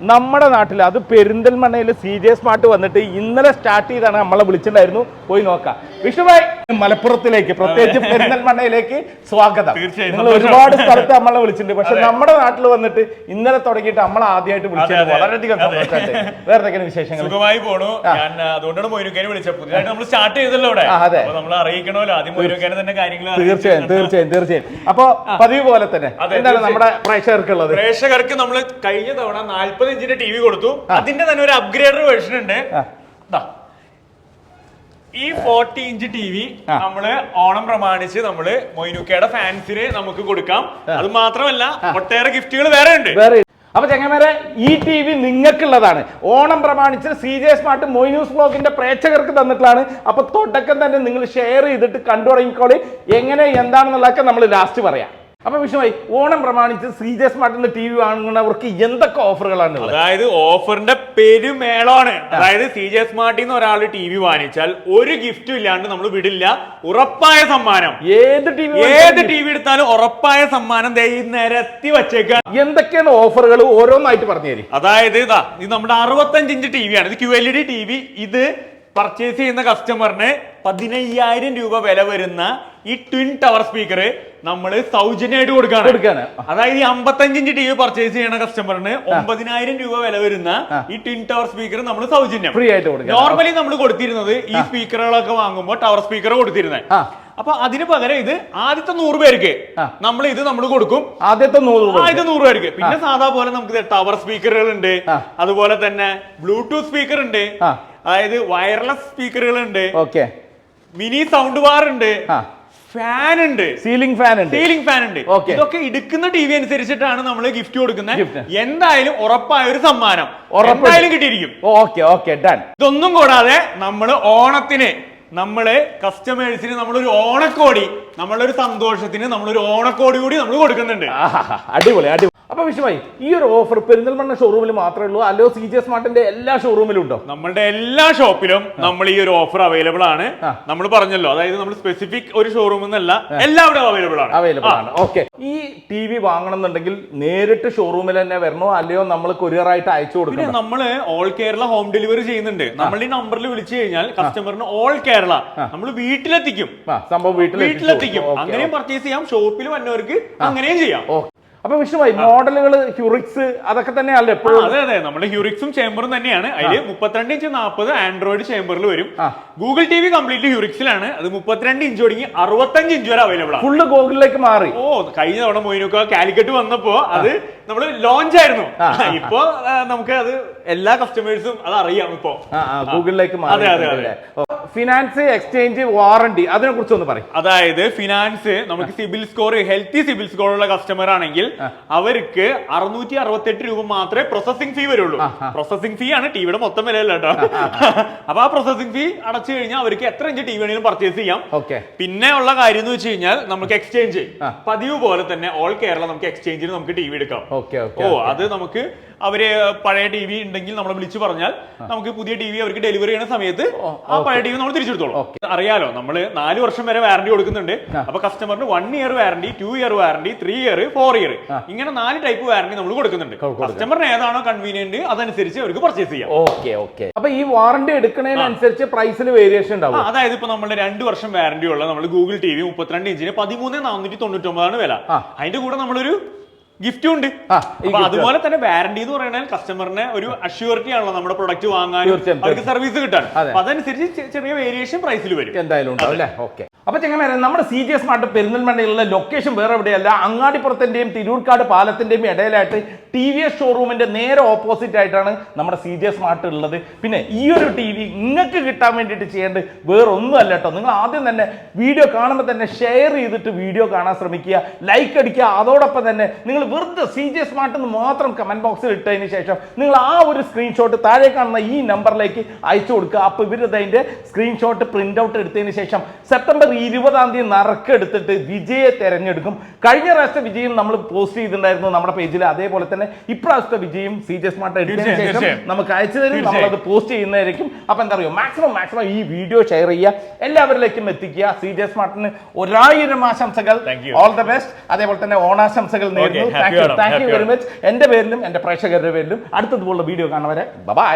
നമ്മുടെ നാട്ടിൽ അത് പെരിന്തൽമണ്ണയിൽ സി ജെ സ്മാർട്ട് വന്നിട്ട് ഇന്നലെ സ്റ്റാർട്ട് ചെയ്താണ് നമ്മളെ വിളിച്ചിട്ടുണ്ടായിരുന്നു. പോയി നോക്കാം. വിഷ്ണുഭായ് മലപ്പുറത്തിലേക്ക് പ്രത്യേകിച്ച് പെരിന്തൽമണ്ണയിലേക്ക് സ്വാഗതം. നിങ്ങൾ ഒരുപാട് സ്ഥലത്ത് നമ്മളെ വിളിച്ചിട്ടുണ്ട്. പക്ഷെ നമ്മുടെ നാട്ടിൽ വന്നിട്ട് ഇന്നലെ തുടങ്ങിയിട്ട് നമ്മൾ ആദ്യമായിട്ട് വിളിച്ചത്. വളരെയധികം സന്തോഷമായിട്ട് വേറെ എന്തൊക്കെയാണ് വിശേഷങ്ങൾ സുഖമായി പോണു. ഞാൻ അതുകൊണ്ടാണ് മൊയ്നുക്കാനെ വിളിച്ചത്. പുതിയതായിട്ട് നമ്മൾ സ്റ്റാർട്ട് ചെയ്തല്ലോ ഇവിടെ. അതെ. നമ്മൾ അറിയിക്കണമല്ലോ. ആദ്യം മൊയ്നുക്കാനെ തന്നെ കാര്യങ്ങൾ തീർച്ചയായും തീർച്ചയായും തീർച്ചയായും. അപ്പൊ പതിവ് പോലെ തന്നെ എന്താണ് നമ്മുടെ പ്രേക്ഷകർക്കുള്ളത്? പ്രേക്ഷകർക്ക് നമ്മൾ കഴിഞ്ഞ തവണ നാല്പത് ഇഞ്ചിന്റെ ടി വി കൊടുത്തു. അതിന്റെ തന്നെ ഒരു അപ്ഗ്രേഡർ വേർഷൻ ഉണ്ട്. ഈ ഫോർട്ടി ഇഞ്ച് ടി വി നമ്മൾ ഓണം പ്രമാണിച്ച് നമ്മൾ മൊയ്നുക്കയുടെ ഫാൻസിന് നമുക്ക് കൊടുക്കാം. അത് മാത്രമല്ല ഒട്ടേറെ ഗിഫ്റ്റുകൾ വേറെ ഉണ്ട്. അപ്പൊ ചെങ്ങന്മാരെ ഈ ടി വി നിങ്ങൾക്കുള്ളതാണ്. ഓണം പ്രമാണിച്ച് സി ജെ സ്മാർട്ട് മൊയ്ന്യൂസ് ബ്ലോഗിന്റെ പ്രേക്ഷകർക്ക് തന്നിട്ടുള്ളതാണ്. അപ്പൊ തുടക്കം തന്നെ നിങ്ങൾ ഷെയർ ചെയ്തിട്ട് കണ്ടു തുടങ്ങിക്കോളി എങ്ങനെ എന്താണെന്നുള്ളതൊക്കെ നമ്മൾ ലാസ്റ്റ് പറയാം. അപ്പൊ വിഷയമായി ഓണം പ്രമാണിച്ച് സി ജെ സ്മാർട്ടിന്റെ ടി വി വാങ്ങുന്നവർക്ക് എന്തൊക്കെ ഓഫറുകളാണ് അതായത് ഓഫറിന്റെ പെരുമേളാണ് അതായത് സി ജെ സ്മാർട്ടിൽ നിന്ന് ഒരാൾ ടി വി വാങ്ങിച്ചാൽ ഒരു ഗിഫ്റ്റും ഇല്ലാണ്ട് നമ്മൾ വിടില്ല. ഉറപ്പായ സമ്മാനം. ഏത് ടി വി ഏത് ടി വി എടുത്താലും ഉറപ്പായ സമ്മാനം നിരത്തി വച്ചേക്ക എന്തൊക്കെയാണ് ഓഫറുകൾ? ഓരോന്നായിട്ട് പറഞ്ഞു തരും. അതായത് ഇതാ ഇത് നമ്മുടെ അറുപത്തഞ്ച് ഇഞ്ച് ടി വി ആണ്. ഇത് Q L E D T V. ഇത് പർച്ചേസ് ചെയ്യുന്ന കസ്റ്റമറിന് പതിനയ്യായിരം രൂപ വില വരുന്ന ഈ ട്വിൻ ടവർ സ്പീക്കർ നമ്മൾ സൗജന്യമായിട്ട് കൊടുക്കാണ്. കൊടുക്കാണ്. അതായത് ഈ അമ്പത്തഞ്ചിഞ്ച് ടി വി പർച്ചേസ് ചെയ്യുന്ന കസ്റ്റമറിന് ഒമ്പതിനായിരം രൂപ വില വരുന്ന ഈ ട്വിൻ ടവർ സ്പീക്കർ നമ്മൾ സൗജന്യം. ഫ്രീ ആയിട്ട് കൊടുക്കും നോർമലി നമ്മൾ കൊടുത്തിരുന്നത് ഈ സ്പീക്കറുകളൊക്കെ വാങ്ങുമ്പോൾ ടവർ സ്പീക്കർ കൊടുത്തിരുന്നത്. അപ്പൊ അതിന് പകരം ഇത് ആദ്യത്തെ നൂറ് പേർക്ക് നമ്മൾ ഇത് നമ്മൾ കൊടുക്കും. ആദ്യത്തെ നൂറ് ആദ്യത്തെ നൂറ് പേർക്ക്. പിന്നെ സാധാ പോലെ നമുക്ക് ടവർ സ്പീക്കറുകൾ ഉണ്ട് അതുപോലെ തന്നെ ബ്ലൂടൂത്ത് സ്പീക്കർ ഉണ്ട് അതായത് വയർലെസ് സ്പീക്കറുകൾ ഉണ്ട് ഓക്കെ. മിനി സൗണ്ട് ബാർ ഉണ്ട്. ഫാൻ ഉണ്ട്. സീലിംഗ് ഫാൻ ഉണ്ട്. സീലിംഗ് ഫാൻ ഉണ്ട്. ഇതൊക്കെ എടുക്കുന്ന ടി വി അനുസരിച്ചിട്ടാണ് നമ്മൾ ഗിഫ്റ്റ് കൊടുക്കുന്നത്. എന്തായാലും ഉറപ്പായ ഒരു സമ്മാനം ഉറപ്പായാലും കിട്ടിയിരിക്കും. ഓക്കെ ഓക്കെ ഡൺ ഇതൊന്നും കൂടാതെ നമ്മൾ ഓണത്തിന് നമ്മൾ കസ്റ്റമേഴ്സിന് നമ്മളൊരു ഓണക്കോടി നമ്മളൊരു സന്തോഷത്തിന് നമ്മളൊരു ഓണക്കോടി കൂടി നമ്മൾ കൊടുക്കുന്നുണ്ട്. അടിപൊളി അടിപൊളി. അപ്പൊ വിഷയമായി ഈ ഒരു ഓഫർ പെരിന്തൽമണ്ണ ഷോറൂമിൽ മാത്രമേ ഉള്ളൂ. അല്ലോ സി ജി സ്മാർട്ടിന്റെ എല്ലാ ഷോറൂമിലും ഉണ്ടോ? നമ്മളുടെ എല്ലാ ഷോപ്പിലും നമ്മൾ ഈ ഒരു ഓഫർ അവൈലബിൾ ആണ്. നമ്മൾ പറഞ്ഞല്ലോ അതായത് നമ്മൾ സ്പെസിഫിക് ഒരു ഷോറൂം എന്നല്ല എല്ലാവരും അവൈലബിൾ ആണ്. അവൈലബിൾ ആണ്. ഓക്കെ ഈ ടി വി വാങ്ങണം എന്നുണ്ടെങ്കിൽ നേരിട്ട് ഷോറൂമിൽ തന്നെ വരണോ? അല്ലയോ നമ്മൾ കൊറിയർ ആയിട്ട് അയച്ചു കൊടുക്കും കൊടുക്കണം നമ്മൾ ഓൾ കേരള ഹോം ഡെലിവറി ചെയ്യുന്നുണ്ട്. നമ്മൾ ഈ നമ്പറിൽ വിളിച്ചു കഴിഞ്ഞാൽ കസ്റ്റമറിന് ഓൾ കേരള നമ്മൾ വീട്ടിലെത്തിക്കും. സംഭവം വീട്ടിലെത്തിക്കും. അങ്ങനെയും പർച്ചേസ് ചെയ്യാം. ഷോപ്പിൽ വന്നവർക്ക് അങ്ങനെയും ചെയ്യാം. ഓക്കെ അപ്പൊ വിഷയമായി മോഡലുകൾ ഹ്യൂറിക്സ് അതൊക്കെ തന്നെയല്ലേ എപ്പോഴും? അതെ അതെ. നമ്മുടെ ഹ്യൂറിക്സും ചേമ്പറും തന്നെയാണ്. അതിൽ മുപ്പത്തിരണ്ട് ഇഞ്ച് നാൽപ്പത് ആൻഡ്രോയിഡ് ചേമ്പറിൽ വരും. ഗൂഗിൾ ടി വി കംപ്ലീറ്റ് ഹ്യൂറിക്സിലാണ്. അത് മുപ്പത്തിരണ്ട് ഇഞ്ച് തുടങ്ങി അറുപത്തഞ്ച് ഇഞ്ച് വരെ അവൈലബിൾ ആണ്. ഫുള്ള് ഗൂഗിളിലേക്ക് മാറി. ഓ കഴിഞ്ഞ തവണ മൊയിനൊക്കെ കാലിക്കറ്റ് വന്നപ്പോ അത് നമ്മൾ ലോഞ്ച് ആയിരുന്നു. ഇപ്പൊ നമുക്ക് അത് എല്ലാ കസ്റ്റമേഴ്സും അത് അറിയാം ഇപ്പോ. ആ മാറി ഗൂഗിളിലേക്ക് അതെ, അതെ, അതെ. ഫിനാൻസ് എക്സ്ചേഞ്ച് വാറണ്ടി അതിനെ കുറിച്ച് ഒന്ന് പറയും. അതായത് ഫിനാൻസ് നമുക്ക് CIBIL score healthy CIBIL score ഉള്ള കസ്റ്റമർ ആണെങ്കിൽ അവർക്ക് അറുന്നൂറ്റി അറുപത്തെട്ട് രൂപ മാത്രമേ പ്രോസസിംഗ് ഫീ വരുള്ളൂ. പ്രോസസിംഗ് ഫീ ആണ് ടിവിയുടെ മൊത്തം വിലയല്ല കേട്ടോ. അപ്പൊ ആ പ്രോസസിംഗ് ഫീ അടച്ചു കഴിഞ്ഞാൽ അവർക്ക് എത്ര ഇഞ്ച് ടി വേണമെങ്കിലും പർച്ചേസ് ചെയ്യാം. ഓക്കെ. പിന്നെ ഉള്ള കാര്യം എന്ന് വെച്ച് കഴിഞ്ഞാൽ നമുക്ക് എക്സ്ചേഞ്ച് പതിവ് പോലെ തന്നെ ഓൾ കേരള നമുക്ക് എക്സ്ചേഞ്ചിന് നമുക്ക് ടി വി എടുക്കാം. ഓ അത് നമുക്ക് അവർ പഴയ ടി വി ഉണ്ടെങ്കിൽ നമ്മളെ വിളിച്ചു പറഞ്ഞാൽ നമുക്ക് പുതിയ ടി വി അവർക്ക് ഡെലിവറി ചെയ്യുന്ന സമയത്ത് ആ പഴയ ടി വി നമ്മൾ തിരിച്ചെടുത്തോളൂ. അറിയാലോ നമ്മൾ നാല് വർഷം വരെ വാറണ്ടി കൊടുക്കുന്നുണ്ട്. അപ്പൊ കസ്റ്റമറിന് one year warranty two year warranty three year four year ഇങ്ങനെ നാല് ടൈപ്പ് വാറണ്ടി നമ്മൾ കൊടുക്കുന്നുണ്ട്. കൊടുക്കും. കസ്റ്റമറിന് ഏതാണോ കൺവീനിയന്റ് അതനുസരിച്ച് അവർക്ക് പർച്ചേസ് ചെയ്യാം. Okay okay. അപ്പൊ ഈ വാറണ്ടി എടുക്കുന്നതിനനുസരിച്ച് പ്രൈസിൽ വേരിയേഷൻ ഉണ്ടാവും. അതായത് ഇപ്പൊ നമ്മൾ രണ്ട് വർഷം വാറണ്ടി ഉള്ള നമ്മൾ ഗൂഗിൾ ടി വി മുപ്പത്തിരണ്ട് ഇഞ്ചിന് പതിമൂന്ന് നാനൂറ്റി തൊണ്ണൂറ്റി ഒമ്പതാണ് വില അതിന്റെ കൂടെ നമ്മളൊരു ഗിഫ്റ്റും ഉണ്ട്. അതുപോലെ തന്നെ വാറണ്ടി എന്ന് പറയുന്നത് കസ്റ്റമറിന് ഒരു അഷ്യൂരിറ്റി ആണല്ലോ നമ്മുടെ പ്രൊഡക്റ്റ് വാങ്ങാനും അവർക്ക് സർവീസ് കിട്ടാൻ അതനുസരിച്ച് ചെറിയ വേരിയേഷൻ പ്രൈസിൽ വരും. എന്തായാലും ഉണ്ടാവും അല്ലേ? ഓക്കെ അപ്പൊ ചെങ്ങനെ നമ്മുടെ സി ജി എസ് മാർട്ട് പെരിന്തൽമണ്ണയിലുള്ള ലൊക്കേഷൻ വേറെ എവിടെയല്ല. അങ്ങാടിപ്പുറത്തിന്റെയും തിരൂർക്കാട് പാലത്തിന്റെയും ഇടയിലായിട്ട് ടി വി എസ് ഷോറൂമിന്റെ നേരെ ഓപ്പോസിറ്റ് ആയിട്ടാണ് നമ്മുടെ സി ജി എസ് മാർട്ട് ഉള്ളത്. പിന്നെ ഈ ഒരു ടി വി നിങ്ങൾക്ക് കിട്ടാൻ വേണ്ടിയിട്ട് ചെയ്യേണ്ടത് വേറെ ഒന്നുമല്ല കേട്ടോ. നിങ്ങൾ ആദ്യം തന്നെ വീഡിയോ കാണുമ്പോൾ തന്നെ ഷെയർ ചെയ്തിട്ട് വീഡിയോ കാണാൻ ശ്രമിക്കുക. ലൈക്ക് അടിക്കുക. അതോടൊപ്പം തന്നെ നിങ്ങൾ വെറുതെ സി ജി എസ് സ്മാർട്ട് എന്ന് മാത്രം കമന്റ് ബോക്സിൽ ഇട്ടതിന് ശേഷം നിങ്ങൾ ആ ഒരു സ്ക്രീൻഷോട്ട് താഴെ കാണുന്ന ഈ നമ്പറിലേക്ക് അയച്ചു കൊടുക്കുക. അപ്പോൾ ഇവർ അതിന്റെ സ്ക്രീൻഷോട്ട് പ്രിന്റ് ഔട്ട് എടുത്തതിന് ശേഷം സെപ്റ്റംബർ ഡിസംബർ ഇരുപതാം തീയതി നറുക്കെടുത്തിട്ട് വിജയെ തെരഞ്ഞെടുക്കും. കഴിഞ്ഞ പ്രാവശ്യത്തെ വിജയം നമ്മൾ പോസ്റ്റ് ചെയ്തിട്ടുണ്ടായിരുന്നു നമ്മുടെ പേജിൽ അതേപോലെ തന്നെ ഇപ്രാവശ്യത്തെ വിജയം സി ജെ സ്മാർട്ട് എടുത്തതിന് ശേഷം. നമുക്ക് അയച്ചു തരും. നമ്മളത് പോസ്റ്റ് ചെയ്യുന്നതായിരിക്കും. അപ്പൊ എന്താ പറയുക? മാക്സിമം മാക്സിമം ഈ വീഡിയോ ഷെയർ ചെയ്യുക. എല്ലാവരിലേക്കും എത്തിക്കുക. സി ജെ സ്മാർട്ടിന് ഒരായിരം ആശംസകൾ. ഓൾ ദ ബെസ്റ്റ് അതേപോലെ തന്നെ ഓണാശംസകൾ നേരുന്നു. താങ്ക് യു വെരി മച്ച് എന്റെ പേരിലും എന്റെ പ്രേക്ഷകരുടെ പേരിലും അടുത്തതുപോലുള്ള വീഡിയോ കാണുന്നവരെ ബൈ